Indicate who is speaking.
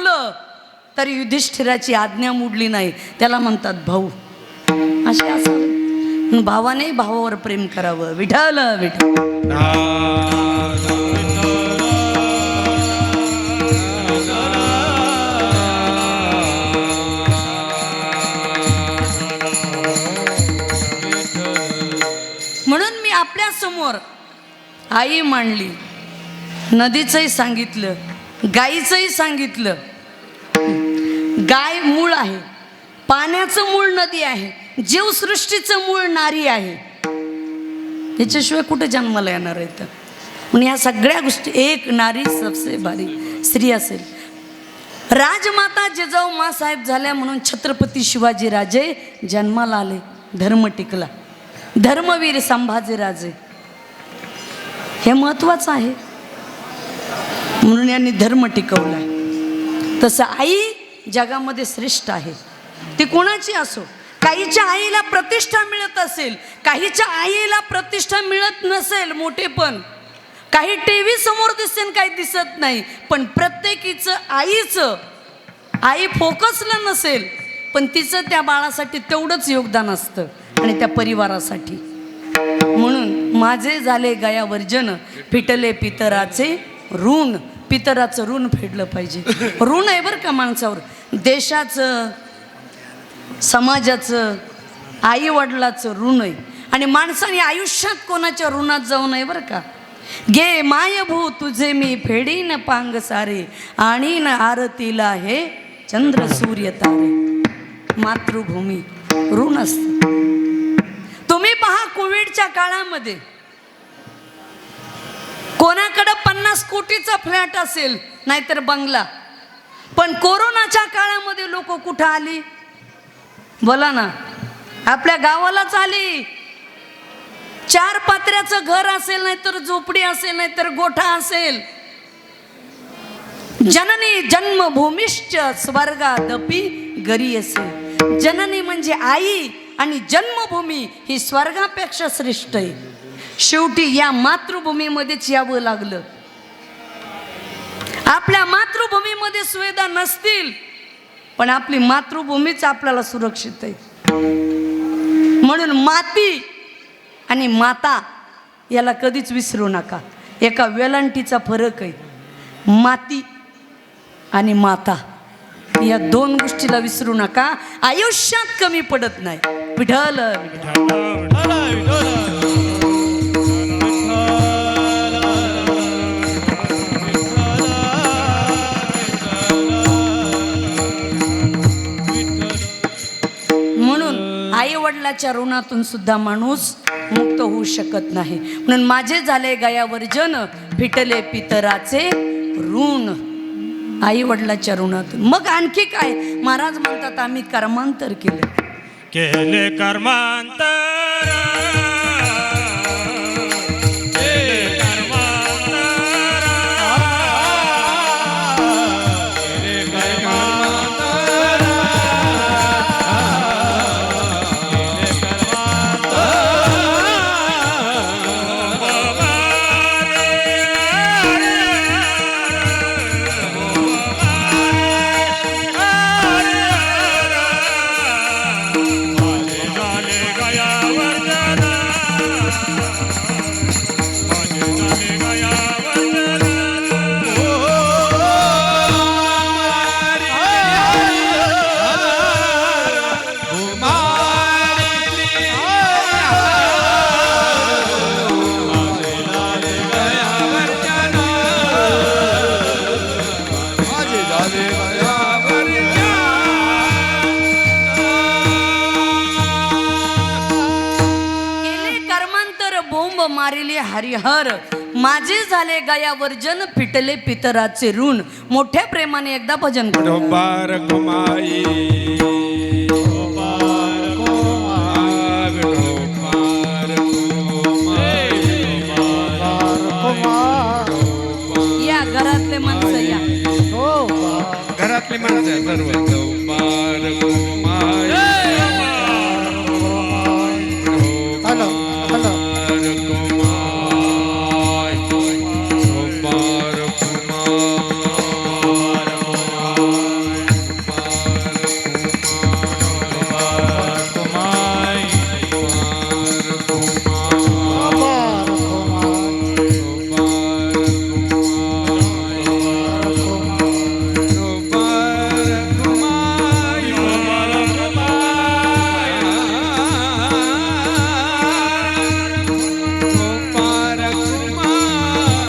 Speaker 1: फुलवलं तरी युधिष्ठिराची आज्ञा मोडली नाही. त्याला म्हणतात भाऊ असे असं भावाने भावावर प्रेम करावं. विठाल विठा म्हणून मी आपल्यासमोर आई मांडली. नदीचंही सांगितलं गाईचंही सांगितलं. गाय मूळ आहे. पाण्याचं मूळ नदी आहे. जीवसृष्टीचं मूळ नारी आहे. याच्याशिवाय कुठे जन्माला येणार आहे तर म्हणून ह्या सगळ्या गोष्टी एक नारी सबसे भारी स्त्री असेल. राजमाता जिजाऊ मासाहेब झाल्या म्हणून छत्रपती शिवाजी राजे जन्माला आले. धर्म टिकला. धर्मवीर संभाजीराजे हे महत्वाचं आहे. म्हणून यांनी धर्म टिकवलाय. तसं आई जगामध्ये श्रेष्ठ आहे. ती कोणाची असो काहीच्या आईला प्रतिष्ठा मिळत असेल काहीच्या आईला प्रतिष्ठा मिळत नसेल मोठेपण काही टी व्ही समोर दिसेल काही दिसत नाही पण प्रत्येकीचं आईचं आई फोकसलं नसेल पण तिचं त्या बाळासाठी तेवढंच योगदान असतं आणि त्या परिवारासाठी. म्हणून माझे झाले गयावर्जन फिटले पितराचे ऋण. पितराचं ऋण फेडलं पाहिजे. ऋण आहे बरं का माणसावर. देशाचं समाजाचं आई वडिलाचं ऋण आहे. आणि माणसाने आयुष्यात कोणाच्या ऋणात जाऊ नये बरं का? गे मायभू तुझे मी फेडीन पांग सारे आणि न आरतीला हे चंद्र सूर्य तारे. मातृभूमी ऋण असत. तुम्ही पहा कोविडच्या काळामध्ये. कोणाकडं पन्नास कोटीचा फ्लॅट असेल नाहीतर बंगला. पण कोरोनाच्या काळामध्ये लोक कुठं आली? बोला ना. आपल्या गावालाच आली. चार पात्र्याचं घर असेल नाहीतर झोपडी असेल नाहीतर गोठा असेल. जननी जन्मभूमिश्च स्वर्गादपी गरी असे. जननी म्हणजे आई आणि जन्मभूमी ही स्वर्गापेक्षा श्रेष्ठ आहे. शेवटी या मातृभूमीमध्येच यावं लागलं. आपल्या मातृभूमीमध्ये सुविधा नसतील पण आपली मातृभूमीच आपल्याला सुरक्षित आहे. म्हणून माती आणि माता याला कधीच विसरू नका. एका वेलांटीचा फरक आहे. माती आणि माता या दोन गोष्टीला विसरू नका. आयुष्यात कमी पडत नाही. विठल आई वडिलाच्या ऋणातून सुद्धा माणूस मुक्त होऊ शकत नाही. म्हणून माझे झाले गयावर जन फिटले पितराचे ऋण. आई वडिलाच्या ऋणातून. मग आणखी काय? महाराज म्हणतात आम्ही कर्मांतर केलं.
Speaker 2: केले कर्मांतर.
Speaker 1: बोंब मारिले हरिहर. माझे झाले गयावर्जन फिटले पितराचे ऋण. मोठ्या प्रेमाने एकदा भजन करू.
Speaker 2: डोबार कुमाई
Speaker 1: घरातले माणसं या
Speaker 2: घरातली माणसं